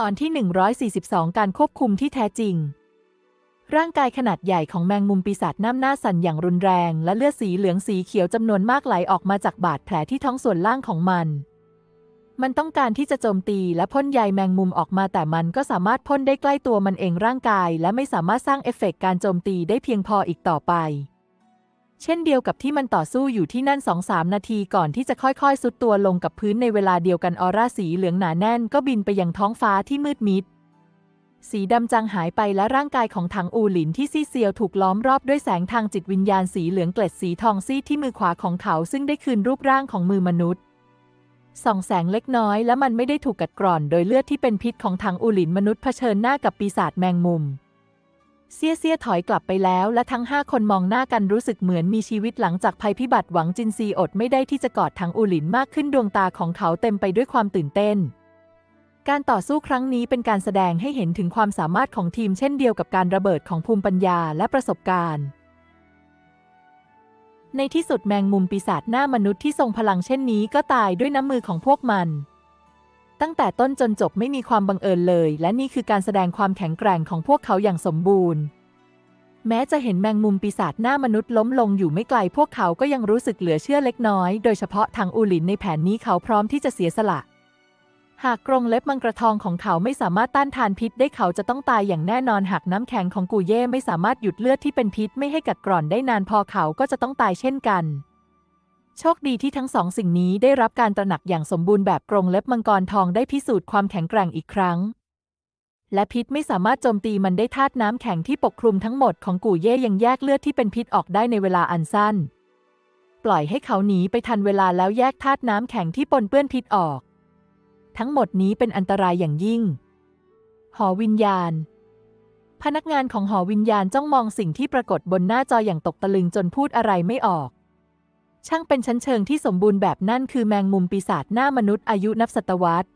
ตอนที่ 142 การควบคุมที่แท้จริง ร่างกายขนาดใหญ่ของแมงมุมปีศาจน้ำหน้าสั่นอย่างรุนแรง และเลือดสีเหลืองสีเขียวจำนวนมากไหลออกมาจากบาดแผลที่ท้องส่วนล่างของมัน มันต้องการที่จะโจมตีและพ่นใยแมงมุมออกมาแต่มันก็สามารถพ่นได้ใกล้ตัวมันเองร่างกาย และไม่สามารถสร้างเอฟเฟกต์การโจมตีได้เพียงพออีกต่อไป เช่นเดียวกับที่มันต่อสู้อยู่ที่นั่น2-3นาทีก่อนที่จะค่อยๆสุดตัวลงกับพื้นในเวลาเดียวกันออร่าสีเหลืองหนาแน่นก็บินไปยังท้องฟ้าที่มืดมิด สีดำจางหายไปและร่างกายของถังอูหลินที่ซีเซียวถูกล้อมรอบด้วยแสงทางจิตวิญญาณสีเหลืองเกล็ดสีทองซีที่มือขวาของเขาซึ่งได้คืนรูปร่างของมือมนุษย์ส่องแสงเล็กน้อยและมันไม่ได้ถูกกัดกร่อน โดยเลือดที่เป็นพิษของถังอูหลินมนุษย์เผชิญหน้ากับปีศาจแมงมุม เซี่ยเซี่ยถอยกลับไปแล้วและทั้งห้าคนมองหน้ากันรู้สึกเหมือนมีชีวิตหลังจากภัยพิบัติหวังจินซีอดไม่ได้ที่จะกอดถังอูหลินมากขึ้นดวงตาของเขาเต็มไปด้วยความตื่นเต้น การต่อสู้ครั้งนี้เป็นการแสดงให้เห็นถึงความสามารถของทีมเช่นเดียวกับการระเบิดของภูมิปัญญาและประสบการณ์ ในที่สุดแมงมุมปีศาจหน้ามนุษย์ที่ทรงพลังเช่นนี้ก็ตายด้วยน้ำมือของพวกมัน ตั้งแต่ต้นจนจบไม่มีความบังเอิญเลย และนี่คือการแสดงความแข็งแกร่งของพวกเขาอย่างสมบูรณ์ แม้จะเห็นแมงมุมปีศาจหน้ามนุษย์ล้มลงอยู่ไม่ไกล พวกเขาก็ยังรู้สึกเหลือเชื่อเล็กน้อย โดยเฉพาะทางอูหลินในแผนนี้เขาพร้อมที่จะเสียสละ หากกรงเล็บมังกรทองของเขาไม่สามารถต้านทานพิษได้เขาจะต้องตายอย่างแน่นอนหากน้ำแข็งของกูเย่ไม่สามารถหยุดเลือดที่เป็นพิษไม่ให้กัดกร่อนได้นานพอเขาก็จะต้องตายเช่นกัน โชคดีที่ทั้งสองสิ่งนี้ได้รับการตระหนักอย่างสมบูรณ์แบบกรงเล็บมังกรทองได้พิสูจน์ความแข็งแกร่งอีกครั้ง และพิษไม่สามารถโจมตีมันได้ธาตุน้ำแข็งที่ปกคลุมทั้งหมดของกู่เย่ยังแยกเลือดที่เป็นพิษออกได้ในเวลาอันสั้น ปล่อยให้เขาหนีไปทันเวลาแล้วแยกธาตุน้ำแข็งที่ปนเปื้อนพิษออก ทั้งหมดนี้เป็นอันตรายอย่างยิ่ง หอวิญญาณ พนักงานของหอวิญญาณจ้องมองสิ่งที่ปรากฏบนหน้าจออย่างตกตะลึงจนพูดอะไรไม่ออก ช่างเป็นชั้นเชิงที่สมบูรณ์แบบนั่นคือแมงมุมปีศาจหน้ามนุษย์อายุนับศตวรรษ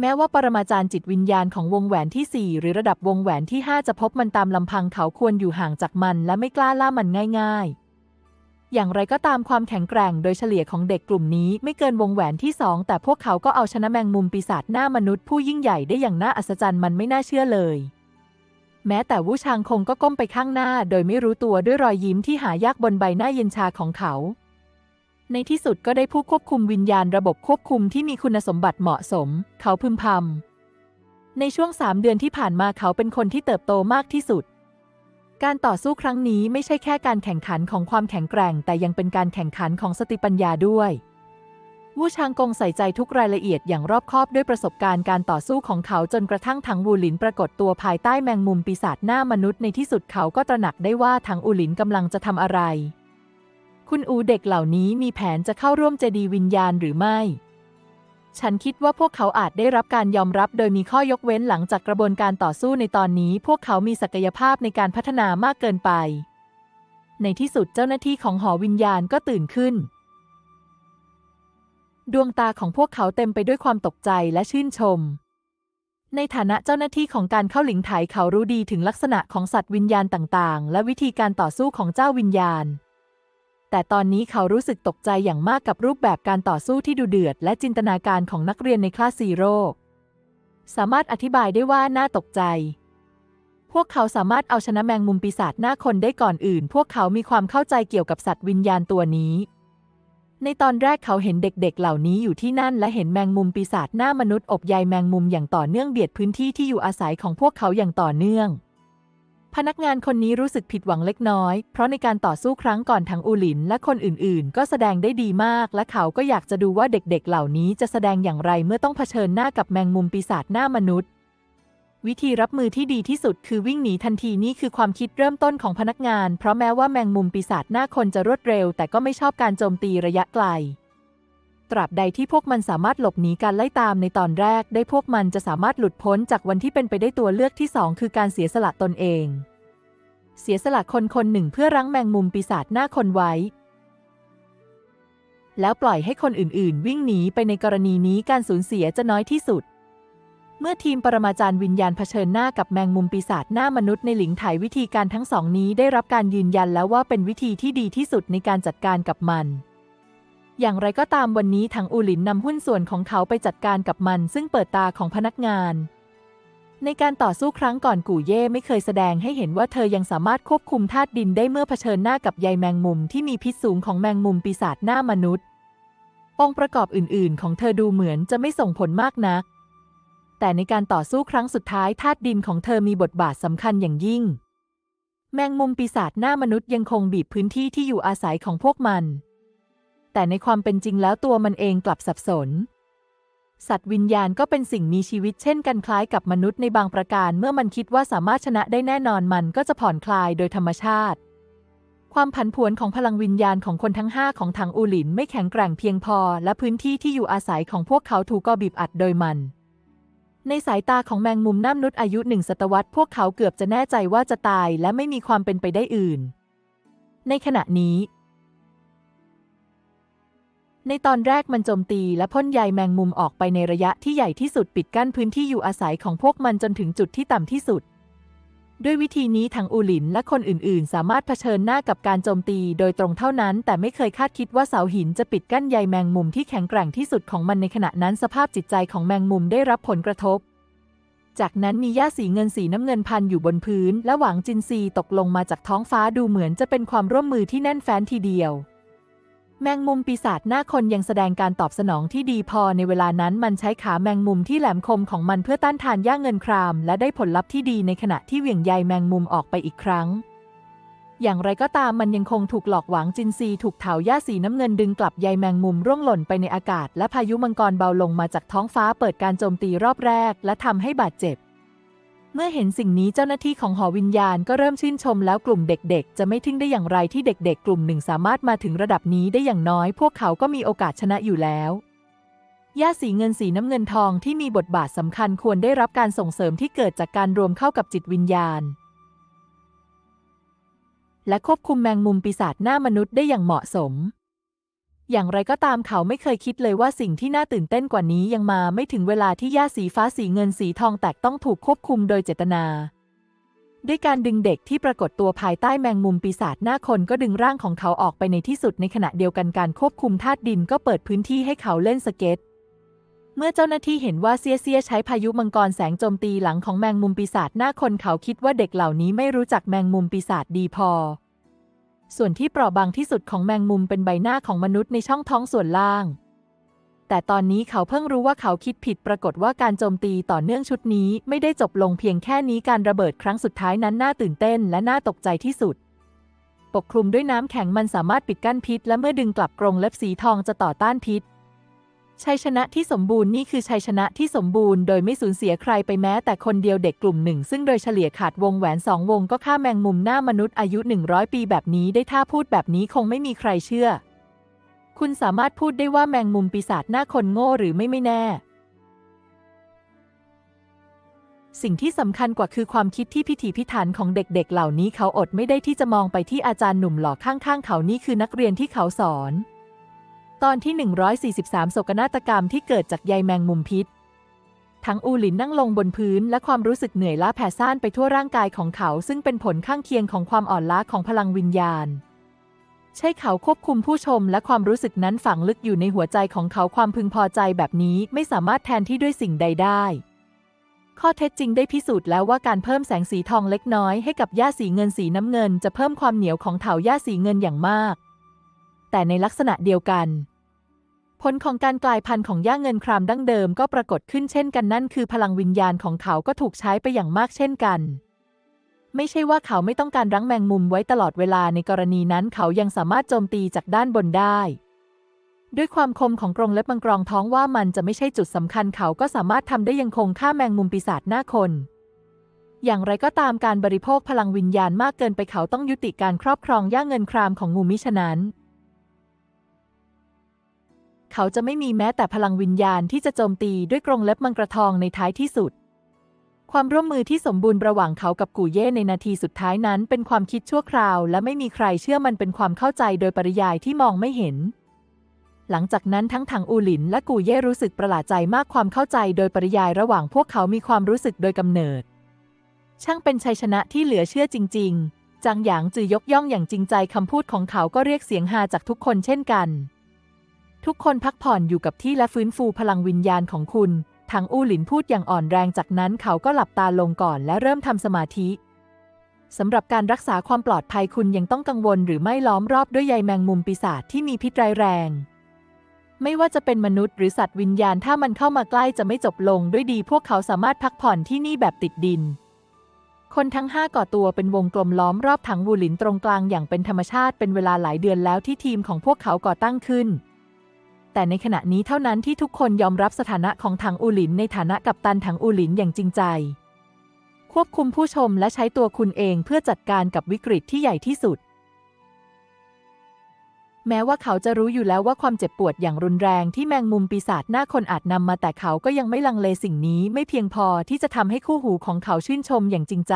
แม้ว่าปรมาจารย์จิตวิญญาณของวงแหวนที่ 4 หรือระดับวงแหวนที่ 5 จะพบมันตามลำพังเขาควรอยู่ห่างจากมันและไม่กล้าล่ามันง่าย ๆ อย่างไรก็ตามความแข็งแกร่งโดยเฉลี่ยของเด็กกลุ่มนี้ไม่เกินวงแหวนที่ 2 แต่พวกเขาก็เอาชนะแมงมุมปีศาจหน้ามนุษย์ผู้ยิ่งใหญ่ได้อย่างน่าอัศจรรย์มันไม่น่าเชื่อเลย แม้แต่วูชางคงก็ก้มไปข้างหน้า โดยไม่รู้ตัวด้วยรอยยิ้มที่หายากบนใบหน้าเย็นชาของเขา ในที่สุดก็ได้ผู้ควบคุมวิญญาณระบบควบคุมที่มีคุณสมบัติเหมาะสม เขาพึมพำ ในช่วงสามเดือนที่ผ่านมาเขาเป็นคนที่เติบโตมากที่สุด การต่อสู้ครั้งนี้ไม่ใช่แค่การแข่งขันของความแข็งแกร่ง แต่ยังเป็นการแข่งขันของสติปัญญาด้วย วูชางกงใส่ใจทุกรายละเอียดอย่างรอบคอบด้วยประสบการณ์การต่อสู้ของเขาจนกระทั่งถังวูหลินปรากฏตัวภายใต้แมงมุมปีศาจหน้ามนุษย์ในที่สุดเขาก็ตระหนักได้ว่าถังอูหลินกำลังจะทำอะไร คุณอูเด็กเหล่านี้มีแผนจะเข้าร่วมเจดีวิญญาณหรือไม่ ฉันคิดว่าพวกเขาอาจได้รับการยอมรับโดยมีข้อยกเว้นหลังจากกระบวนการต่อสู้ในตอนนี้ พวกเขามีศักยภาพในการพัฒนามากเกินไป ในที่สุดเจ้าหน้าที่ของหอวิญญาณก็ตื่นขึ้น ดวงตาของพวกเขาเต็มไปด้วยความตกใจและชื่นชม ในฐานะเจ้าหน้าที่ของการเข้าหลิงไถเขารู้ดีถึงลักษณะของสัตว์วิญญาณต่างๆ และวิธีการต่อสู้ของเจ้าวิญญาณ แต่ตอนนี้เขารู้สึกตกใจอย่างมากกับรูปแบบการต่อสู้ที่ดูเดือด และจินตนาการของนักเรียนในคลาสซีโร่สามารถอธิบายได้ว่าน่าตกใจ พวกเขาสามารถเอาชนะแมงมุมปีศาจหน้าคนได้ก่อนอื่น พวกเขามีความเข้าใจเกี่ยวกับสัตว์วิญญาณตัวนี้ ในตอนแรกเขาเห็นเด็กๆ เหล่านี้อยู่ที่นั่นและเห็นแมงมุมปีศาจหน้ามนุษย์อบใยแมงมุมอย่างต่อเนื่องเบียดพื้นที่ที่อยู่อาศัยของพวกเขาอย่างต่อเนื่อง พนักงานคนนี้รู้สึกผิดหวังเล็กน้อย เพราะในการต่อสู้ครั้งก่อนทั้งอูหลินและคนอื่นๆ ก็แสดงได้ดีมาก และเขาก็อยากจะดูว่าเด็กๆ เหล่านี้จะแสดงอย่างไรเมื่อต้องเผชิญหน้ากับแมงมุมปีศาจหน้ามนุษย์ วิธีรับมือที่ดีที่สุดคือวิ่งหนีทันทีนี่คือความคิดเริ่มต้นของพนักงาน เพราะแม้ว่าแมงมุมปีศาจหน้าคนจะรวดเร็ว แต่ก็ไม่ชอบการโจมตีระยะไกล ตราบใดที่พวกมันสามารถหลบหนีการไล่ตามในตอนแรก ได้พวกมันจะสามารถหลุดพ้นจากวันที่เป็นไปได้ตัวเลือกที่สองคือการเสียสละตนเอง เสียสละคนคนหนึ่งเพื่อรั้งแมงมุมปีศาจหน้าคนไว้แล้วปล่อยให้คนอื่น ๆ วิ่งหนีไปในกรณีนี้การสูญเสียจะน้อยที่สุด เมื่อทีมปรมาจารย์วิญญาณเผชิญหน้ากับแมงมุมปีศาจหน้ามนุษย์ในหลิงไถวิธีการทั้งสองนี้ได้รับการยืนยันแล้วว่าเป็นวิธีที่ดีที่สุดในการจัดการกับมัน อย่างไรก็ตามวันนี้ถังอูหลินนำหุ้นส่วนของเขาไปจัดการกับมัน ซึ่งเปิดตาของพนักงาน ในการต่อสู้ครั้งก่อนกู่เย่ไม่เคยแสดงให้เห็นว่าเธอยังสามารถควบคุมธาตุดินได้เมื่อเผชิญหน้ากับใยแมงมุมที่มีพิษสูงของแมงมุมปีศาจหน้ามนุษย์ องค์ประกอบอื่น ๆ ของเธอดูเหมือนจะไม่ส่งผลมากนัก แต่ในการต่อสู้ครั้งสุดท้ายธาตุดินของเธอมีบทบาทสำคัญอย่างยิ่ง แมงมุมปีศาจหน้ามนุษย์ยังคงบีบพื้นที่ที่อยู่อาศัยของพวกมัน แต่ในความเป็นจริงแล้วตัวมันเองกลับสับสน สัตว์วิญญาณก็เป็นสิ่งมีชีวิตเช่นกันคล้ายกับมนุษย์ในบางประการ เมื่อมันคิดว่าสามารถชนะได้แน่นอนมันก็จะผ่อนคลายโดยธรรมชาติความผันผวนของพลังวิญญาณของคนทั้งห้าของถังอูหลินไม่แข็งแกร่งเพียงพอ และพื้นที่ที่อยู่อาศัยของพวกเขาถูกก่อบีบอัดโดยมัน ในสายตาของแมงมุมน้ำนุษย์อายุหนึ่งศตวรรษพวกเขาเกือบจะแน่ใจว่าจะตายและไม่มีความเป็นไปได้อื่น ในขณะนี้ ในตอนแรกมันโจมตีและพ่นใยแมงมุมออกไปในระยะที่ใหญ่ที่สุดปิดกั้นพื้นที่อยู่อาศัยของพวกมันจนถึงจุดที่ต่ำที่สุด ด้วยวิธีนี้ทางอูหลินและคนอื่นๆ สามารถเผชิญหน้ากับการโจมตีโดยตรงเท่านั้น แต่ไม่เคยคาดคิดว่าเสาหินจะปิดกั้นใยแมงมุมที่แข็งแกร่งที่สุดของมันในขณะนั้นสภาพจิตใจของแมงมุมได้รับผลกระทบ จากนั้นมีหญ้าสีเงินสีน้ำเงินพันอยู่บนพื้น และหวังจินซีตกลงมาจากท้องฟ้าดูเหมือนจะเป็นความร่วมมือที่แน่นแฟ้นทีเดียว แมงมุมปีศาจหน้าคนยังแสดงการตอบสนองที่ดีพอในเวลานั้นมันใช้ขาแมงมุมที่แหลมคมของมันเพื่อต้านทานหญ้าเงินคราม และได้ผลลัพธ์ที่ดีในขณะที่เหวี่ยงใยแมงมุมออกไปอีกครั้ง อย่างไรก็ตามมันยังคงถูกหลอกหวังจินซีถูกเถาหญ้าสีน้ำเงินดึงกลับใยแมงมุมร่วงหล่นไปในอากาศ และพายุมังกรเบาลงมาจากท้องฟ้าเปิดการโจมตีรอบแรก และทำให้บาดเจ็บ เมื่อเห็นสิ่งนี้เจ้าหน้าที่ของหอวิญญาณก็เริ่มชื่นชมแล้วกลุ่มเด็กๆ จะไม่ทิ้งได้อย่างไรที่เด็กๆ กลุ่มหนึ่งสามารถมาถึงระดับนี้ได้อย่างน้อย พวกเขาก็มีโอกาสชนะอยู่แล้วหญ้าสีเงินสีน้ำเงินทองที่มีบทบาทสำคัญควรได้รับการส่งเสริมที่เกิดจากการรวมเข้ากับจิตวิญญาณ และควบคุมแมงมุมปีศาจหน้ามนุษย์ได้อย่างเหมาะสม อย่างไรก็ตามเขาไม่เคยคิดเลยว่าสิ่งที่น่าตื่นเต้นกว่านี้ยังมาไม่ถึงเวลาที่หญ้าสีฟ้าสีเงินสีทองแตกต้องถูกควบคุมโดยเจตนา ด้วยการดึงเด็กที่ปรากฏตัวภายใต้แมงมุมปีศาจหน้าคนก็ดึงร่างของเขาออกไปในที่สุดในขณะเดียวกันการควบคุมธาตุดินก็เปิดพื้นที่ให้เขาเล่นสเก็ตเมื่อเจ้าหน้าที่เห็นว่าเซียเซียใช้พายุมังกรแสงโจมตีหลังของแมงมุมปีศาจหน้าคนเขาคิดว่าเด็กเหล่านี้ไม่รู้จักแมงมุมปีศาจดีพอ ส่วนที่เปราะบางที่สุดของแมงมุมเป็นใบหน้าของมนุษย์ในช่องท้องส่วนล่าง แต่ตอนนี้เขาเพิ่งรู้ว่าเขาคิดผิดปรากฏว่าการโจมตีต่อเนื่องชุดนี้ไม่ได้จบลงเพียงแค่นี้การระเบิดครั้งสุดท้ายนั้นน่าตื่นเต้นและน่าตกใจที่สุด ปกคลุมด้วยน้ำแข็งมันสามารถปิดกั้นพิษ และเมื่อดึงกลับกรงเล็บสีทองจะต่อต้านพิษ ชัยชนะที่สมบูรณ์นี่คือชัยชนะที่สมบูรณ์โดยไม่สูญเสียใครไปแม้แต่คนเดียวเด็กกลุ่มหนึ่ง ซึ่งโดยเฉลี่ยขาดวงแหวนสองวงก็ฆ่าแมงมุมหน้ามนุษย์อายุ 100 ปีแบบนี้ได้ถ้าพูดแบบนี้คงไม่มีใครเชื่อ คุณสามารถพูดได้ว่าแมงมุมปีศาจหน้าคนโง่หรือไม่ไม่แน่ สิ่งที่สำคัญกว่าคือความคิดที่พิถีพิถันของเด็กๆ เหล่านี้เขาอดไม่ได้ที่จะมองไปที่อาจารย์หนุ่มหล่อข้างๆ เขานี่คือนักเรียนที่เขาสอน ตอนที่ 143 โศกนาฏกรรมที่เกิดจากใยแมงมุมพิษ ทั้งอูหลินนั่งลงบนพื้นและความรู้สึกเหนื่อยล้าแผ่ซ่านไปทั่วร่างกายของเขาซึ่งเป็นผลข้างเคียงของความอ่อนล้าของพลังวิญญาณ ใช่เขาควบคุมผู้ชมและความรู้สึกนั้นฝังลึกอยู่ในหัวใจของเขาความพึงพอใจแบบนี้ไม่สามารถแทนที่ด้วยสิ่งใดได้ ข้อเท็จจริงได้พิสูจน์แล้วว่าการเพิ่มแสงสีทองเล็กน้อยให้กับหญ้าสีเงินสีน้ำเงิน จะเพิ่มความเหนียวของเถาหญ้าสีเงินอย่างมาก แต่ในลักษณะเดียวกัน ผลของการกลายพันธุ์ของหญ้าเงินครามดั้งเดิมก็ปรากฏขึ้นเช่นกันนั่นคือพลังวิญญาณของเขาก็ถูกใช้ไปอย่างมากเช่นกัน ไม่ใช่ว่าเขาไม่ต้องการรั้งแมงมุมไว้ตลอดเวลาในกรณีนั้นเขายังสามารถโจมตีจากด้านบนได้ ด้วยความคมของกรงเล็บมังกรองท้องว่ามันจะไม่ใช่จุดสำคัญเขาก็สามารถทำได้ยังคงฆ่าแมงมุมปีศาจหน้าคนอย่างไรก็ตามการบริโภคพลังวิญญาณมากเกินไปเขาต้องยุติการครอบครองย่าเงินครามของงูมิฉะนั้น เขาจะไม่มีแม้แต่พลังวิญญาณที่จะโจมตีด้วยกรงเล็บมังกรทองในท้ายที่สุด ความร่วมมือที่สมบูรณ์ระหว่างเขากับกูเย่ในนาทีสุดท้ายนั้น เป็นความคิดชั่วคราว และไม่มีใครเชื่อมันเป็นความเข้าใจโดยปริยายที่มองไม่เห็น หลังจากนั้นทั้งถังอูหลินและกูเย่รู้สึกประหลาดใจมากความเข้าใจโดยปริยายระหว่างพวกเขามีความรู้สึกโดยกำเนิด ช่างเป็นชัยชนะที่เหลือเชื่อจริง ๆจางหยางจือยกย่องอย่างจริงใจคำพูดของเขาก็เรียกเสียงฮาจากทุกคนเช่นกัน ทุกคนพักผ่อนอยู่กับที่และฟื้นฟูพลังวิญญาณของคุณ ถังอูหลินพูดอย่างอ่อนแรงจากนั้นเขาก็หลับตาลงก่อนและเริ่มทำสมาธิสำหรับการรักษาความปลอดภัยคุณยังต้องกังวลหรือไม่ล้อมรอบด้วยใยแมงมุมปีศาจที่มีพิษร้ายแรง ไม่ว่าจะเป็นมนุษย์หรือสัตว์วิญญาณถ้ามันเข้ามาใกล้จะไม่จบลงด้วยดี พวกเขาสามารถพักผ่อนที่นี่แบบติดดิน คนทั้งห้าก่อตัวเป็นวงกลมล้อมรอบถังวูหลินตรงกลางอย่างเป็นธรรมชาติเป็นเวลาหลายเดือนแล้วที่ทีมของพวกเขาก่อตั้งขึ้น แต่ในขณะนี้เท่านั้นที่ทุกคนยอมรับสถานะของถังอูหลินในฐานะกัปตันถังอูหลินอย่างจริงใจ ควบคุมผู้ชมและใช้ตัวคุณเองเพื่อจัดการกับวิกฤตที่ใหญ่ที่สุด แม้ว่าเขาจะรู้อยู่แล้วว่าความเจ็บปวดอย่างรุนแรงที่แมงมุมปีศาจหน้าคนอาจนำมาแต่เขาก็ยังไม่ลังเลสิ่งนี้ไม่เพียงพอที่จะทำให้คู่หูของเขาชื่นชมอย่างจริงใจ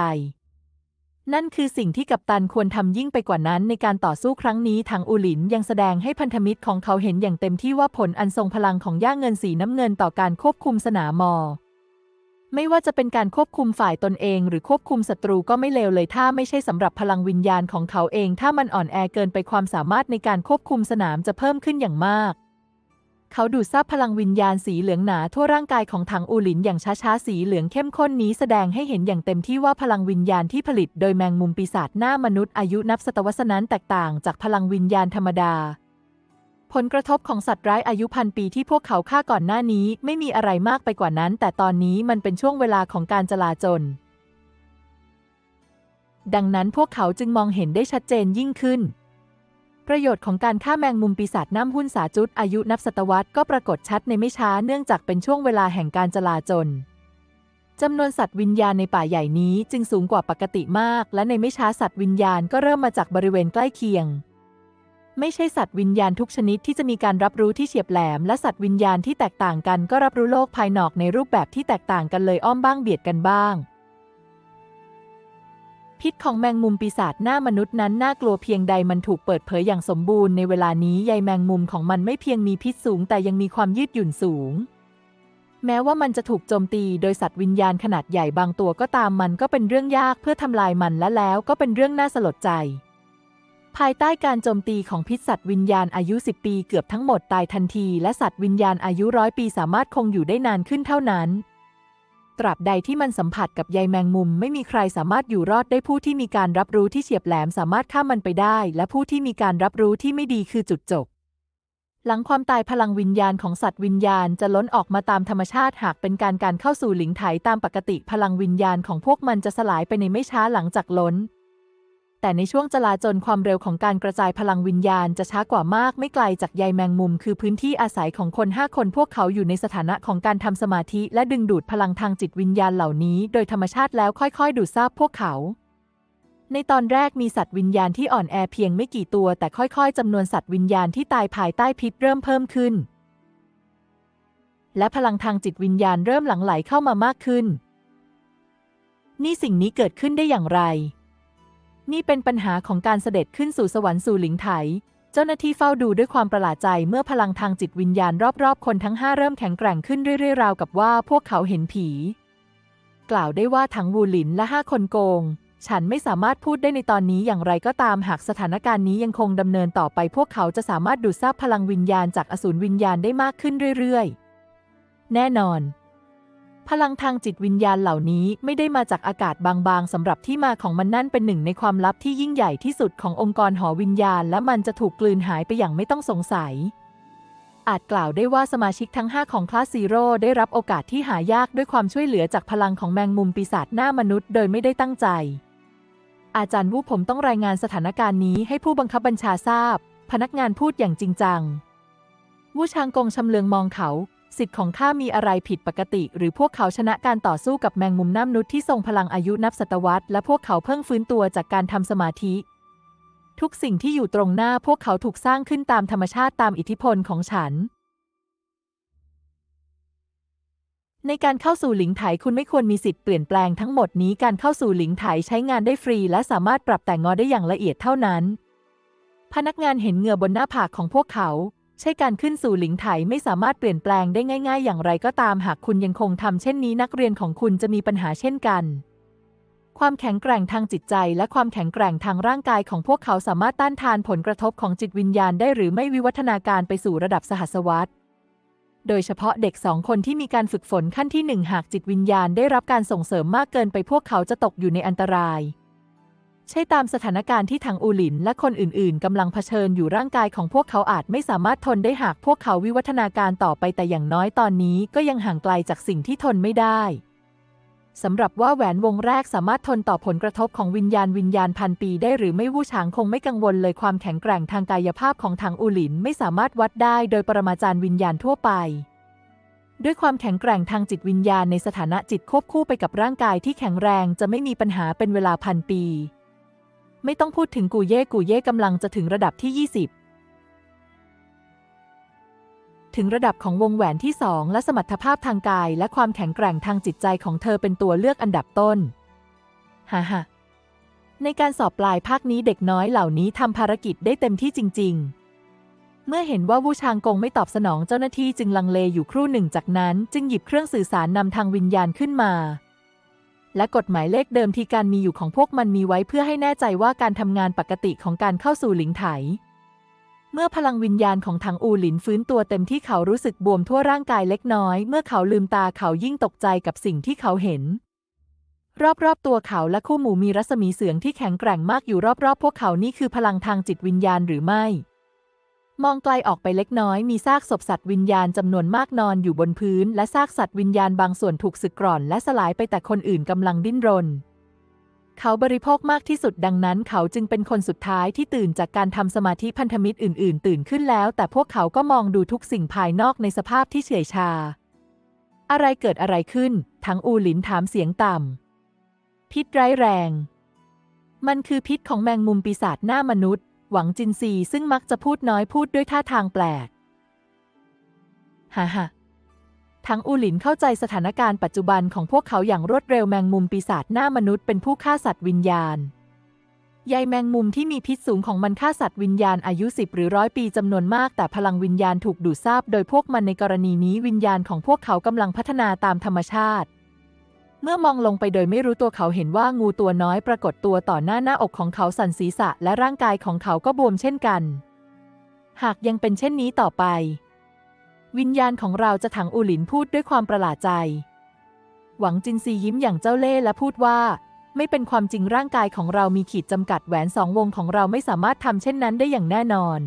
นั่นคือสิ่งที่กัปตันควรทำยิ่งไปกว่านั้นในการต่อสู้ครั้งนี้ทางอูหลินยังแสดงให้พันธมิตรของเขาเห็นอย่างเต็มที่ว่าผลอันทรงพลังของย่าเงินสีน้ำเงินต่อการควบคุมสนามมอ ไม่ว่าจะเป็นการควบคุมฝ่ายตนเองหรือควบคุมศัตรูก็ไม่เลวเลยถ้าไม่ใช่สำหรับพลังวิญญาณของเขาเอง ถ้ามันอ่อนแอเกินไปความสามารถในการควบคุมสนามจะเพิ่มขึ้นอย่างมาก เขาดูดซับพลังวิญญาณสีเหลืองหนาทั่วร่างกายของถังอูหลินอย่างช้าๆ สีเหลืองเข้มข้นนี้แสดงให้เห็นอย่างเต็มที่ว่าพลังวิญญาณที่ผลิตโดยแมงมุมปีศาจหน้ามนุษย์อายุนับศตวรรษนั้นแตกต่างจากพลังวิญญาณธรรมดา ผลกระทบของสัตว์ร้ายอายุพันปีที่พวกเขาฆ่าก่อนหน้านี้ไม่มีอะไรมากไปกว่านั้น แต่ตอนนี้มันเป็นช่วงเวลาของการจลาจลดังนั้นพวกเขาจึงมองเห็นได้ชัดเจนยิ่งขึ้น ประโยชน์ของการฆ่าแมงมุมปีศาจน้ำหุ้นสาจุดอายุนับศตวรรษก็ปรากฏชัดในไม่ช้าเนื่องจากเป็นช่วงเวลาแห่งการจลาจลจำนวนสัตว์วิญญาณในป่าใหญ่นี้จึงสูงกว่าปกติมาก และในไม่ช้าสัตว์วิญญาณก็เริ่มมาจากบริเวณใกล้เคียง ไม่ใช่สัตว์วิญญาณทุกชนิดที่จะมีการรับรู้ที่เฉียบแหลม และสัตว์วิญญาณที่แตกต่างกันก็รับรู้โลกภายนอกในรูปแบบที่แตกต่างกันเลยอ้อมบ้างเบียดกันบ้าง พิษของแมงมุมปีศาจหน้ามนุษย์นั้นน่ากลัวเพียงใดมันถูกเปิดเผยอย่างสมบูรณ์ในเวลานี้ใยแมงมุมของมันไม่เพียงมีพิษสูงแต่ยังมีความยืดหยุ่นสูง แม้ว่ามันจะถูกโจมตีโดยสัตว์วิญญาณขนาดใหญ่บางตัวก็ตามมันก็เป็นเรื่องยากเพื่อทำลายมันและแล้วก็เป็นเรื่องน่าสลดใจ ภายใต้การโจมตีของพิษสัตว์วิญญาณอายุ 10 ปีเกือบทั้งหมดตายทันที และสัตว์วิญญาณอายุร้อยปีสามารถคงอยู่ได้นานขึ้นเท่านั้น ตราบใดที่มันสัมผัสกับใยแมงมุม ไม่มีใครสามารถอยู่รอดได้ผู้ที่มีการรับรู้ที่เฉียบแหลมสามารถข้ามมันไปได้ และผู้ที่มีการรับรู้ที่ไม่ดีคือจุดจบ หลังความตายพลังวิญญาณของสัตว์วิญญาณจะล้นออกมาตามธรรมชาติหากเป็นการการเข้าสู่หลิงไถตามปกติพลังวิญญาณของพวกมันจะสลายไปในไม่ช้าหลังจากล้น แต่ในช่วงจลาจลความเร็วของการกระจายพลังวิญญาณจะช้ากว่ามากไม่ไกลจากใยแมงมุม คือพื้นที่อาศัยของคนห้าคนพวกเขาอยู่ในสถานะของการทำสมาธิ และดึงดูดพลังทางจิตวิญญาณเหล่านี้ โดยธรรมชาติแล้วค่อยๆ ดูดซาบพวกเขา ในตอนแรกมีสัตว์วิญญาณที่อ่อนแอเพียงไม่กี่ตัว แต่ค่อยๆจำนวนสัตว์วิญญาณที่ตายภายใต้พิษเริ่มเพิ่มขึ้น และพลังทางจิตวิญญาณเริ่มหลั่งไหลเข้ามามากขึ้น นี่สิ่งนี้เกิดขึ้นได้อย่างไร นี่เป็นปัญหาของการเสด็จขึ้นสู่สวรรค์สู่หลิงไถ เจ้าหน้าที่เฝ้าดูด้วยความประหลาดใจเมื่อพลังทางจิตวิญญาณรอบๆ คนทั้งห้าเริ่มแข็งแกร่งขึ้นเรื่อยๆ ราวกับว่าพวกเขาเห็นผี กล่าวได้ว่าทั้งวูหลินและห้าคนโกง ฉันไม่สามารถพูดได้ในตอนนี้อย่างไรก็ตามหากสถานการณ์นี้ยังคงดำเนินต่อไป พวกเขาจะสามารถดูดซับพลังวิญญาณจากอสูรวิญญาณได้มากขึ้นเรื่อยๆ แน่นอน พลังทางจิตวิญญาณเหล่านี้ไม่ได้มาจากอากาศบางๆสำหรับที่มาของมันนั่นเป็นหนึ่งในความลับที่ยิ่งใหญ่ที่สุดขององค์กรหอวิญญาณ และมันจะถูกกลืนหายไปอย่างไม่ต้องสงสัย อาจกล่าวได้ว่าสมาชิกทั้ง 5 ของคลาสซีโร่ได้รับโอกาสที่หายากด้วยความช่วยเหลือจากพลังของแมงมุมปีศาจหน้ามนุษย์ โดยไม่ได้ตั้งใจ อาจารย์วูผมต้องรายงานสถานการณ์นี้ให้ผู้บังคับบัญชาทราบ พนักงานพูดอย่างจริงจังวูชางกงชำเลืองมองเขา สิทธิ์ของข้ามีอะไรผิดปกติ หรือพวกเขาชนะการต่อสู้กับแมงมุมน้ำนุษย์ที่ทรงพลังอายุนับศตวรรษและพวกเขาเพิ่งฟื้นตัวจากการทำสมาธิ ทุกสิ่งที่อยู่ตรงหน้าพวกเขาถูกสร้างขึ้นตามธรรมชาติตามอิทธิพลของฉัน ในการเข้าสู่หลิงไถคุณไม่ควรมีสิทธิ์เปลี่ยนแปลงทั้งหมดนี้การเข้าสู่หลิงไถใช้งานได้ฟรี และสามารถปรับแต่งงอได้อย่างละเอียดเท่านั้น พนักงานเห็นเหงื่อบนหน้าผากของพวกเขา ใช่การขึ้นสู่หลิงไถไม่สามารถเปลี่ยนแปลงได้ง่ายๆ อย่างไรก็ตามหากคุณยังคงทำเช่นนี้นักเรียนของคุณจะมีปัญหาเช่นกันความแข็งแกร่งทางจิตใจและความแข็งแกร่งทางร่างกายของพวกเขาสามารถต้านทานผลกระทบของจิตวิญญาณได้หรือไม่วิวัฒนาการไปสู่ระดับสหัสวรรษ โดยเฉพาะเด็กสองคนที่มีการฝึกฝนขั้นที่หนึ่งหากจิตวิญญาณได้รับการส่งเสริมมากเกินไปพวกเขาจะตกอยู่ในอันตราย ใช่ตามสถานการณ์ที่ทางอูหลินและคนอื่นๆกำลังเผชิญอยู่ร่างกายของพวกเขาอาจไม่สามารถทนได้หากพวกเขาวิวัฒนาการต่อไปแต่อย่างน้อยตอนนี้ก็ยังห่างไกลจากสิ่งที่ทนไม่ได้สำหรับว่าแหวนวงแรกสามารถทนต่อผลกระทบของวิญญาณวิญญาณพันปีได้หรือไม่วู่ฉางคงไม่กังวลเลยความแข็งแกร่งทางกายภาพของทางอูหลินไม่สามารถวัดได้โดยปรมาจารย์วิญญาณทั่วไป ด้วยความแข็งแกร่งทางจิตวิญญาณในสถานะจิตควบคู่ไปกับร่างกายที่แข็งแรงจะไม่มีปัญหาเป็นเวลาพันปี ไม่ต้องพูดถึงกูเย่กูเย่กำลังจะถึงระดับที่ 20 ถึงระดับของวงแหวนที่สองและสมรรถภาพทางกาย และความแข็งแกร่งทางจิตใจของเธอเป็นตัวเลือกอันดับต้นฮ่าฮ่าในการสอบปลายภาคนี้เด็กน้อยเหล่านี้ทำภารกิจได้เต็มที่จริง ๆ เมื่อเห็นว่าวูชางกงไม่ตอบสนองเจ้าหน้าที่จึงลังเลอยู่ครู่หนึ่งจากนั้น จึงหยิบเครื่องสื่อสารนำทางวิญญาณขึ้นมา และกฎหมายเลขเดิมที่การมีอยู่ของพวกมันมีไว้เพื่อให้แน่ใจว่าการทำงานปกติของการเข้าสู่หลิงไถ เมื่อพลังวิญญาณของถังอูหลินฟื้นตัวเต็มที่เขารู้สึกบวมทั่วร่างกายเล็กน้อย เมื่อเขาลืมตาเขายิ่งตกใจกับสิ่งที่เขาเห็น รอบๆตัวเขาและคู่หมูมีรัศมีเสืองที่แข็งแกร่งมากอยู่รอบๆ พวกเขานี่คือพลังทางจิตวิญญาณหรือไม่ มองไกลออกไปเล็กน้อยมีซากศพสัตว์วิญญาณจำนวนมากนอนอยู่บนพื้น และซากสัตว์วิญญาณบางส่วนถูกสึกกร่อน และสลายไปแต่คนอื่นกำลังดิ้นรน เขาบริโภคมากที่สุดดังนั้นเขาจึงเป็นคนสุดท้ายที่ตื่นจากการทำสมาธิพันธมิตรอื่น ๆ ตื่นขึ้นแล้ว แต่พวกเขาก็มองดูทุกสิ่งภายนอกในสภาพที่เฉยชา อะไรเกิดอะไรขึ้น ทั้งอูหลินถามเสียงต่ำพิษร้ายแรง มันคือพิษของแมงมุมปีศาจหน้ามนุษย์ หวังจินซีซึ่งมักจะพูดน้อยพูดด้วยท่าทางแปลกฮ่าฮ่าทั้งอูหลินเข้าใจสถานการณ์ปัจจุบันของพวกเขาอย่างรวดเร็วแมงมุมปีศาจหน้ามนุษย์เป็นผู้ฆ่าสัตว์วิญญาณใยแมงมุมที่มีพิษสูงของมันฆ่าสัตว์วิญญาณอายุสิบหรือร้อยปีจำนวนมาก แต่พลังวิญญาณถูกดูดซาบโดยพวกมันในกรณีนี้วิญญาณของพวกเขากำลังพัฒนาตามธรรมชาติ เมื่อมองลงไปโดยไม่รู้ตัวเขาเห็นว่างูตัวน้อยปรากฏตัวต่อหน้าหน้าอกของเขาสั่นศีรษะและร่างกายของเขาก็บวมเช่นกัน หากยังเป็นเช่นนี้ต่อไป วิญญาณของเราจะถังอูหลินพูดด้วยความประหลาดใจ หวังจินซียิ้มอย่างเจ้าเล่ห์และพูดว่า ไม่เป็นความจริงร่างกายของเรามีขีดจำกัดแหวนสองวงของเราไม่สามารถทำเช่นนั้นได้อย่างแน่นอน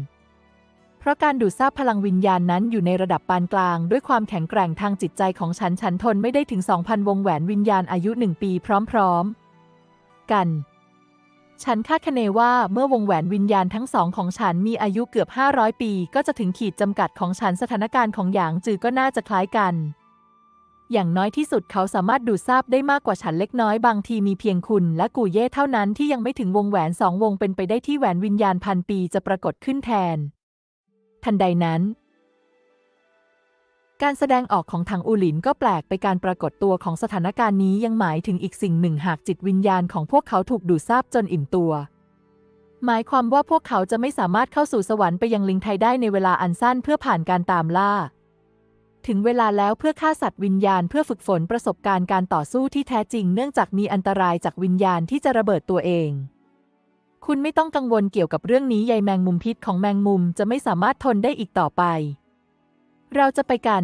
เพราะการดูดซาบพลังวิญญาณนั้นอยู่ในระดับปานกลาง ด้วยความแข็งแกร่งทางจิตใจของฉัน ฉันทนไม่ได้ถึง 2,000 วงแหวนวิญญาณอายุหนึ่งปีพร้อมๆ กัน ฉันคาดคะเนว่าเมื่อวงแหวนวิญญาณทั้งสองของฉันมีอายุเกือบ 500 ปี ก็จะถึงขีดจำกัดของฉันสถานการณ์ของหยางจือก็น่าจะคล้ายกัน อย่างน้อยที่สุดเขาสามารถดูดซาบได้มากกว่าฉันเล็กน้อยบางทีมีเพียงคุณ และกูเย่เท่านั้นที่ยังไม่ถึงวงแหวนสองวงเป็นไปได้ที่แหวนวิญญาณพันปีจะปรากฏขึ้นแทน ทันใดนั้น การแสดงออกของทางอูหลินก็แปลกไปการปรากฏตัวของสถานการณ์นี้ยังหมายถึงอีกสิ่งหนึ่งหากจิตวิญญาณของพวกเขาถูกดูดซาบจนอิ่มตัว หมายความว่าพวกเขาจะไม่สามารถเข้าสู่สวรรค์ไปยังลิงไทยได้ในเวลาอันสั้นเพื่อผ่านการตามล่าถึงเวลาแล้วเพื่อฆ่าสัตว์วิญญาณเพื่อฝึกฝนประสบการณ์การต่อสู้ที่แท้จริงเนื่องจากมีอันตรายจากวิญญาณที่จะระเบิดตัวเอง คุณไม่ต้องกังวลเกี่ยวกับเรื่องนี้ใยแมงมุมพิษของแมงมุมจะไม่สามารถทนได้อีกต่อไป เราจะไปกัน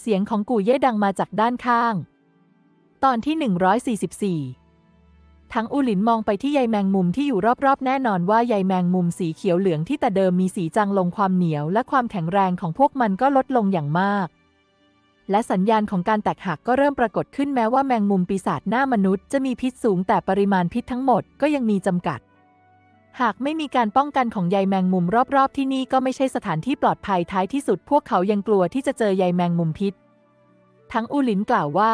เสียงของกูเย่ดังมาจากด้านข้าง ตอนที่ 144 ทั้งอูหลินมองไปที่ใยแมงมุมที่อยู่รอบๆ แน่นอนว่าใยแมงมุมสีเขียวเหลืองที่แต่เดิมมีสีจางลงความเหนียวและความแข็งแรงของพวกมันก็ลดลงอย่างมาก และสัญญาณของการแตกหักก็เริ่มปรากฏขึ้นแม้ว่าแมงมุมปีศาจหน้ามนุษย์จะมีพิษสูงแต่ปริมาณพิษทั้งหมดก็ยังมีจำกัด หากไม่มีการป้องกันของใยแมงมุมรอบๆ ที่นี่ก็ไม่ใช่สถานที่ปลอดภัยท้ายที่สุด พวกเขายังกลัวที่จะเจอใยแมงมุมพิษ ทั้งอูหลินกล่าวว่า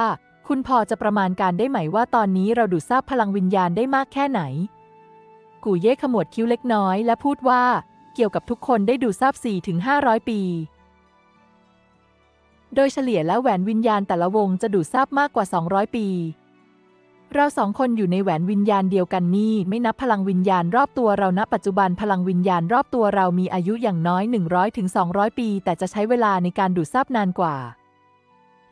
คุณพอจะประมาณการได้ไหมว่าตอนนี้เราดูดซาบพลังวิญญาณได้มากแค่ไหน กูเย่ขมวดคิ้วเล็กน้อย และพูดว่า เกี่ยวกับทุกคนได้ดูดซาบ4ถึง500 ปี โดยเฉลี่ยแล้วแหวนวิญญาณแต่ละวงจะดูดซาบมากกว่า 200 ปี เราสองคนอยู่ในแหวนวิญญาณเดียวกันนี่ไม่นับพลังวิญญาณรอบตัวเราณปัจจุบันพลังวิญญาณรอบตัวเรามีอายุอย่างน้อย 100ถึง200 ปี แต่จะใช้เวลาในการดูดซาบนานกว่า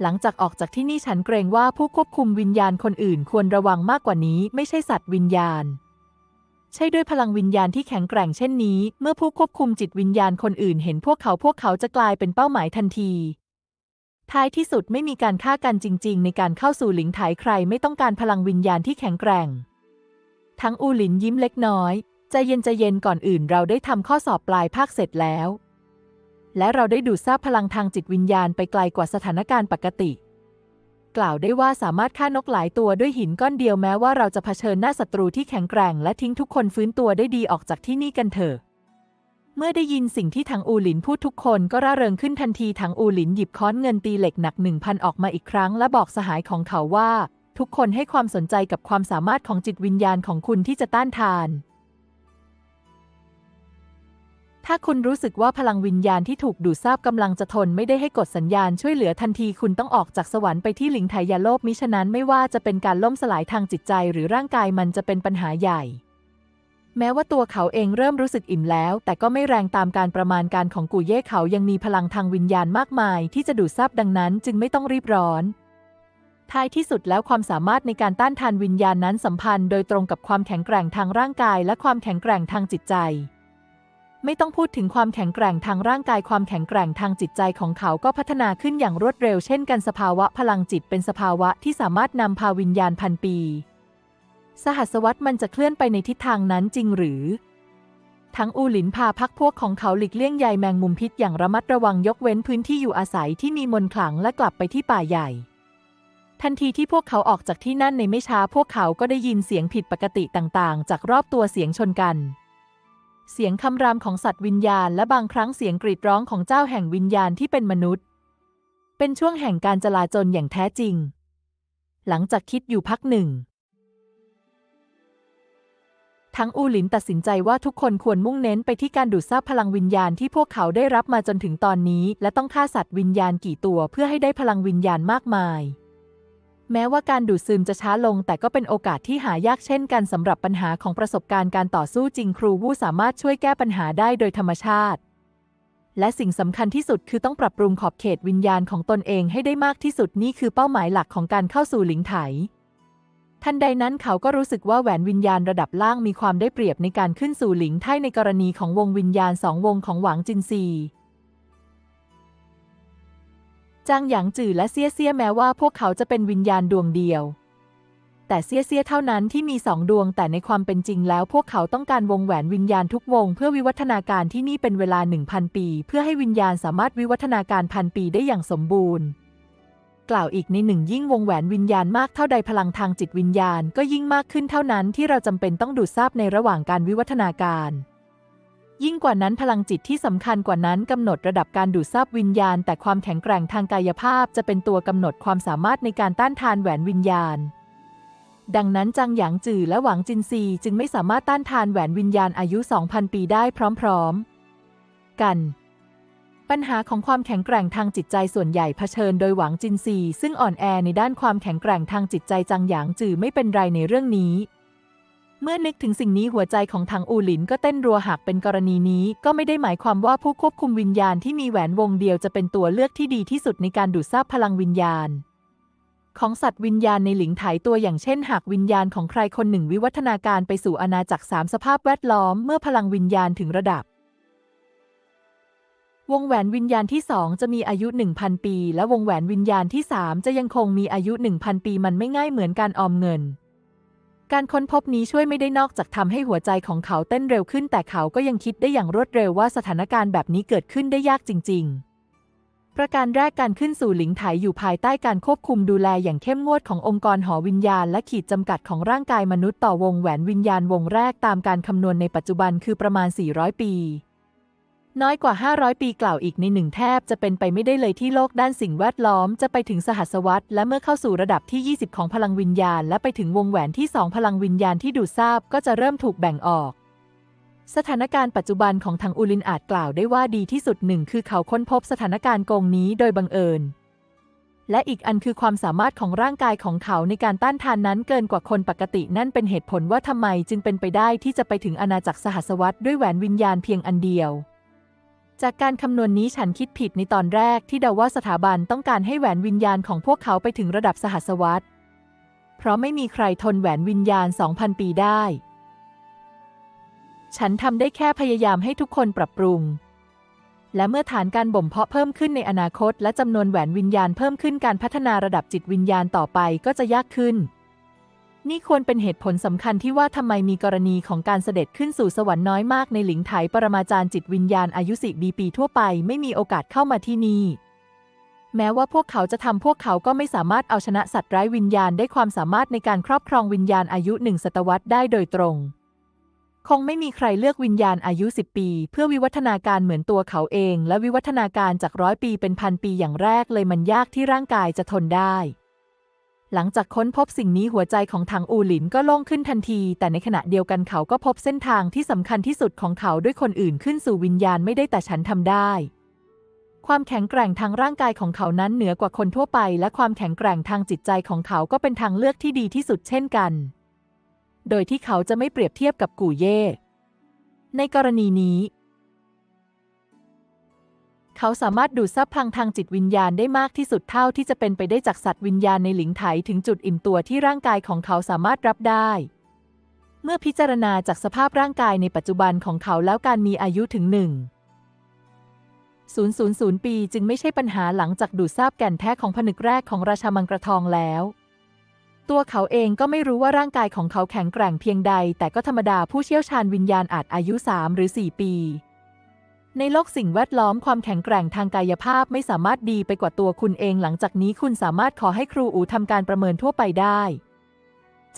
หลังจากออกจากที่นี่ฉันเกรงว่าผู้ควบคุมวิญญาณคนอื่นควรระวังมากกว่านี้ ไม่ใช่สัตว์วิญญาณใช่ด้วยพลังวิญญาณที่แข็งแกร่งเช่นนี้ เมื่อผู้ควบคุมจิตวิญญาณคนอื่นเห็นพวกเขาพวกเขาจะกลายเป็นเป้าหมายทันที ท้ายที่สุดไม่มีการฆ่ากันจริง ๆ ในการเข้าสู่หลิงไถใครไม่ต้องการพลังวิญญาณที่แข็งแกร่ง ทั้งอูหลินยิ้มเล็กน้อยใจเย็นใจเย็นก่อนอื่นเราได้ทำข้อสอบปลายภาคเสร็จแล้ว และเราได้ดูดซาบพลังทางจิตวิญญาณไปไกลกว่าสถานการณ์ปกติ กล่าวได้ว่าสามารถฆ่านกหลายตัวด้วยหินก้อนเดียวแม้ว่าเราจะเผชิญหน้าศัตรูที่แข็งแกร่ง และทิ้งทุกคนฟื้นตัวได้ดีออกจากที่นี่กันเถอะ เมื่อได้ยินสิ่งที่ทางอูหลินพูดทุกคนก็ร่าเริงขึ้นทันทีทางอูหลินหยิบค้อนเงินตีเหล็กหนักหนึ่งพันออกมาอีกครั้ง และบอกสหายของเขาว่า ทุกคนให้ความสนใจกับความสามารถของจิตวิญญาณของคุณที่จะต้านทาน ถ้าคุณรู้สึกว่าพลังวิญญาณที่ถูกดูดซาบกำลังจะทนไม่ได้ให้กดสัญญาณช่วยเหลือทันทีคุณต้องออกจากสวรรค์ไปที่หลิงไถยาโลบมิฉะนั้นไม่ว่าจะเป็นการล่มสลายทางจิตใจหรือร่างกายมันจะเป็นปัญหาใหญ่ แม้ว่าตัวเขาเองเริ่มรู้สึกอิ่มแล้ว แต่ก็ไม่แรงตามการประมาณการของกูเย่เขายังมีพลังทางวิญญาณมากมาย ที่จะดูดซาบดังนั้นจึงไม่ต้องรีบร้อนท้ายที่สุดแล้วความสามารถในการต้านทานวิญญาณนั้นสัมพันธ์โดยตรงกับความแข็งแกร่งทางร่างกาย และความแข็งแกร่งทางจิตใจ ไม่ต้องพูดถึงความแข็งแกร่งทางร่างกาย ความแข็งแกร่งทางจิตใจของเขาก็พัฒนาขึ้นอย่างรวดเร็ว เช่นกันสภาวะพลังจิตเป็นสภาวะที่สามารถนำพาวิญญาณพันปี สหัสวรรษมันจะเคลื่อนไปในทิศทางนั้นจริงหรือ ทั้งอูหลินพาพักพวกของเขาหลีกเลี่ยงใยแมงมุมพิษอย่างระมัดระวังยกเว้นพื้นที่อยู่อาศัยที่มีมนขลังและกลับไปที่ป่าใหญ่ ทันทีที่พวกเขาออกจากที่นั่นในไม่ช้าพวกเขาก็ได้ยินเสียงผิดปกติต่างๆ จากรอบตัวเสียงชนกันเสียงคำรามของสัตว์วิญญาณและบางครั้งเสียงกรีดร้องของเจ้าแห่งวิญญาณที่เป็นมนุษย์ เป็นช่วงแห่งการจลาจลอย่างแท้จริง หลังจากคิดอยู่พักหนึ่ง ทั้งอูหลินตัดสินใจว่าทุกคนควรมุ่งเน้นไปที่การดูดซาบพลังวิญญาณที่พวกเขาได้รับมาจนถึงตอนนี้ และต้องฆ่าสัตว์วิญญาณกี่ตัวเพื่อให้ได้พลังวิญญาณมากมาย แม้ว่าการดูดซึมจะช้าลง แต่ก็เป็นโอกาสที่หายากเช่นกันสำหรับปัญหาของประสบการณ์การต่อสู้จริงครูวู้สามารถช่วยแก้ปัญหาได้โดยธรรมชาติ และสิ่งสำคัญที่สุดคือต้องปรับปรุงขอบเขตวิญญาณของตนเองให้ได้มากที่สุดนี่คือเป้าหมายหลักของการเข้าสู่หลิงไถ ทันใดนั้นเขาก็รู้สึกว่าแหวนวิญญาณระดับล่างมีความได้เปรียบในการขึ้นสู่หลิงไถในกรณีของวงวิญญาณสองวงของหวางจินซีจางหยางจื่อและเซี่ยเซี่ยแม้ว่าพวกเขาจะเป็นวิญญาณดวงเดียว แต่เซี่ยเซี่ยเท่านั้นที่มีสองดวงแต่ในความเป็นจริงแล้ว พวกเขาต้องการวงแหวนวิญญาณทุกวง เพื่อวิวัฒนาการที่นี่เป็นเวลา 1,000 ปี เพื่อให้วิญญาณสามารถวิวัฒนาการพันปีได้อย่างสมบูรณ์ กล่าวอีกในหนึ่งยิ่งวงแหวนวิญญาณมากเท่าใดพลังทางจิตวิญญาณก็ยิ่งมากขึ้นเท่านั้นที่เราจำเป็นต้องดูดซาบในระหว่างการวิวัฒนาการ ยิ่งกว่านั้นพลังจิตที่สำคัญกว่านั้นกำหนดระดับการดูดซาบวิญญาณ แต่ความแข็งแกร่งทางกายภาพจะเป็นตัวกำหนดความสามารถในการต้านทานแหวนวิญญาณ ดังนั้นจางหยางจื่อและหวังจินซีจึงไม่สามารถต้านทานแหวนวิญญาณอายุ 2,000 ปีได้พร้อม ๆ กัน ปัญหาของความแข็งแกร่งทางจิตใจส่วนใหญ่เผชิญโดยหวังจินซี ซึ่งอ่อนแอในด้านความแข็งแกร่งทางจิตใจจางหยางจือไม่เป็นไรในเรื่องนี้ เมื่อนึกถึงสิ่งนี้หัวใจของทางอูหลินก็เต้นรัวหากเป็นกรณีนี้ ก็ไม่ได้หมายความว่าผู้ควบคุมวิญญาณที่มีแหวนวงเดียวจะเป็นตัวเลือกที่ดีที่สุดในการดูดซาบพลังวิญญาณ ของสัตว์วิญญาณในหลิงไถตัวอย่างเช่น หากวิญญาณของใครคนหนึ่งวิวัฒนาการไปสู่อาณาจักรสามสภาพแวดล้อมเมื่อพลังวิญญาณถึงระดับ วงแหวนวิญญาณที่ 2 จะมีอายุ 1,000 ปี และวงแหวนวิญญาณที่ 3 จะยังคงมีอายุ 1,000 ปีมันไม่ง่ายเหมือนการออมเงิน การค้นพบนี้ช่วยไม่ได้นอกจากทำให้หัวใจของเขาเต้นเร็วขึ้น แต่เขาก็ยังคิดได้อย่างรวดเร็วว่าสถานการณ์แบบนี้เกิดขึ้นได้ยากจริง ๆ ประการแรกการขึ้นสู่หลิงไถอยู่ภายใต้การควบคุมดูแลอย่างเข้มงวดขององค์กรหอวิญญาณ และขีดจำกัดของร่างกายมนุษย์ต่อวงแหวนวิญญาณวงแรกตามการคำนวณในปัจจุบันคือประมาณ 400 ปี น้อยกว่า 500 ปีกล่าวอีกในหนึ่งแทบจะเป็นไปไม่ได้เลยที่โลกด้านสิ่งแวดล้อมจะไปถึงสหัสวรรษและเมื่อเข้าสู่ระดับที่ 20 ของพลังวิญญาณ และไปถึงวงแหวนที่ 2 พลังวิญญาณที่ดูดซาบก็จะเริ่มถูกแบ่งออกสถานการณ์ปัจจุบันของทางอูลินอาจกล่าวได้ว่าดีที่สุดหนึ่งคือเขาค้นพบสถานการณ์โกงนี้โดยบังเอิญ และอีกอันคือความสามารถของร่างกายของเขาในการต้านทานนั้นเกินกว่าคนปกตินั่นเป็นเหตุผลว่าทำไมจึงเป็นไปได้ที่จะไปถึงอาณาจักรสหัสวรรษด้วยแหวนวิญญาณเพียงอันเดียว จากการคำนวณนี้ฉันคิดผิดในตอนแรกที่เดาว่าสถาบันต้องการให้แหวนวิญญาณของพวกเขาไปถึงระดับสหัสวรรษ เพราะไม่มีใครทนแหวนวิญญาณ 2,000 ปีได้ ฉันทำได้แค่พยายามให้ทุกคนปรับปรุง และเมื่อฐานการบ่มเพาะเพิ่มขึ้นในอนาคต และจำนวนแหวนวิญญาณเพิ่มขึ้นการพัฒนาระดับจิตวิญญาณต่อไปก็จะยากขึ้น นี่ควรเป็นเหตุผลสำคัญที่ว่าทำไมมีกรณีของการเสด็จขึ้นสู่สวรรค์น้อยมากในหลิงไถปรมาจารย์จิตวิญญาณอายุสิบีปีทั่วไปไม่มีโอกาสเข้ามาที่นี่ แม้ว่าพวกเขาจะทำพวกเขาก็ไม่สามารถเอาชนะสัตว์ร้ายวิญญาณได้ความสามารถในการครอบครองวิญญาณอายุหนึ่งศตวรรษได้โดยตรง คงไม่มีใครเลือกวิญญาณอายุ 10 ปี เพื่อวิวัฒนาการเหมือนตัวเขาเอง และวิวัฒนาการจากร้อยปีเป็นพันปีอย่างแรกเลยมันยากที่ร่างกายจะทนได้ หลังจากค้นพบสิ่งนี้หัวใจของถังอูหลินก็โล่งขึ้นทันที แต่ในขณะเดียวกันเขาก็พบเส้นทางที่สำคัญที่สุดของเขาด้วยคนอื่นขึ้นสู่วิญญาณไม่ได้แต่ฉันทำได้ ความแข็งแกร่งทางร่างกายของเขานั้นเหนือกว่าคนทั่วไป และความแข็งแกร่งทางจิตใจของเขาก็เป็นทางเลือกที่ดีที่สุดเช่นกัน โดยที่เขาจะไม่เปรียบเทียบกับกู่เย่ในกรณีนี้ เขาสามารถดูดซับพลังทางจิตวิญญาณได้มากที่สุดเท่าที่จะเป็นไปได้จากสัตว์วิญญาณในหลิงไถถึงจุดอิ่มตัวที่ร่างกายของเขาสามารถรับได้ เมื่อพิจารณาจากสภาพร่างกายในปัจจุบันของเขาแล้วการมีอายุถึงหนึ่ง000 ปีจึงไม่ใช่ปัญหาหลังจากดูดซาบแก่นแท้ของผนึกแรกของราชามังกรทองแล้ว ตัวเขาเองก็ไม่รู้ว่าร่างกายของเขาแข็งแกร่งเพียงใด แต่ก็ธรรมดาผู้เชี่ยวชาญวิญญาณอาจอายุ 3 หรือ 4 ปี ในโลกสิ่งแวดล้อมความแข็งแกร่งทางกายภาพไม่สามารถดีไปกว่าตัวคุณเอง หลังจากนี้คุณสามารถขอให้ครูอูทำการประเมินทั่วไปได้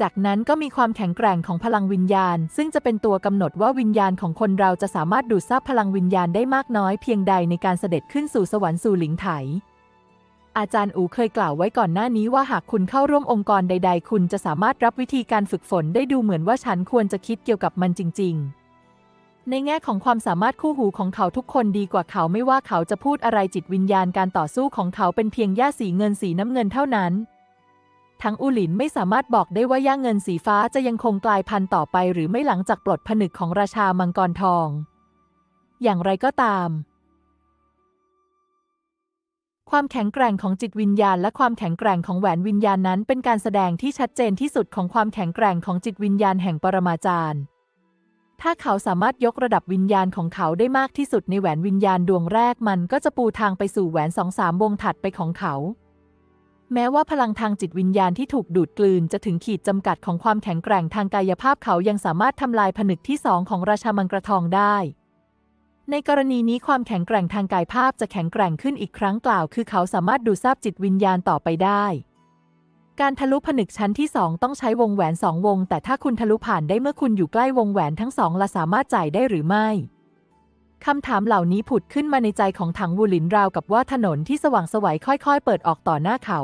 จากนั้นก็มีความแข็งแกร่งของพลังวิญญาณ ซึ่งจะเป็นตัวกำหนดว่าวิญญาณของคนเราจะสามารถดูดซับพลังวิญญาณได้มากน้อยเพียงใดในการเสด็จขึ้นสู่สวรรค์สู่หลิงไถอาจารย์อูเคยกล่าวไว้ก่อนหน้านี้ว่าหากคุณเข้าร่วมองค์กรใด ๆ คุณจะสามารถรับวิธีการฝึกฝนได้ดูเหมือนว่าฉันควรจะคิดเกี่ยวกับมันจริง ๆ ในแง่ของความสามารถคู่หูของเขาทุกคนดีกว่าเขาไม่ว่าเขาจะพูดอะไรจิตวิญญาณการต่อสู้ของเขาเป็นเพียงหญ้าสีเงินสีน้ำเงินเท่านั้น ทั้งอูหลินไม่สามารถบอกได้ว่าย่าเงินสีฟ้าจะยังคงกลายพันธุ์ต่อไปหรือไม่หลังจากปลดผนึกของราชามังกรทอง อย่างไรก็ตาม ความแข็งแกร่งของจิตวิญญาณ และความแข็งแกร่งของแหวนวิญญาณนั้น เป็นการแสดงที่ชัดเจนที่สุดของความแข็งแกร่งของจิตวิญญาณแห่งปรมาจารย์ ถ้าเขาสามารถยกระดับวิญญาณของเขาได้มากที่สุดในแหวนวิญญาณดวงแรกมันก็จะปูทางไปสู่แหวนสองสามวงถัดไปของเขา แม้ว่าพลังทางจิตวิญญาณที่ถูกดูดกลืนจะถึงขีดจำกัดของความแข็งแกร่งทางกายภาพเขายังสามารถทำลายผนึกที่สองของราชามังกรทองได้ ในกรณีนี้ความแข็งแกร่งทางกายภาพจะแข็งแกร่งขึ้นอีกครั้งกล่าว คือเขาสามารถดูดซับจิตวิญญาณต่อไปได้ การทะลุผนึกชั้นที่สองต้องใช้วงแหวนสองวง แต่ถ้าคุณทะลุผ่านได้เมื่อคุณอยู่ใกล้วงแหวนทั้งสองละสามารถจ่ายได้หรือไม่คำถามเหล่านี้ผุดขึ้นมาในใจของถังวูหลินราวกับว่าถนนที่สว่างสวัยค่อย ๆ เปิดออกต่อหน้าเขา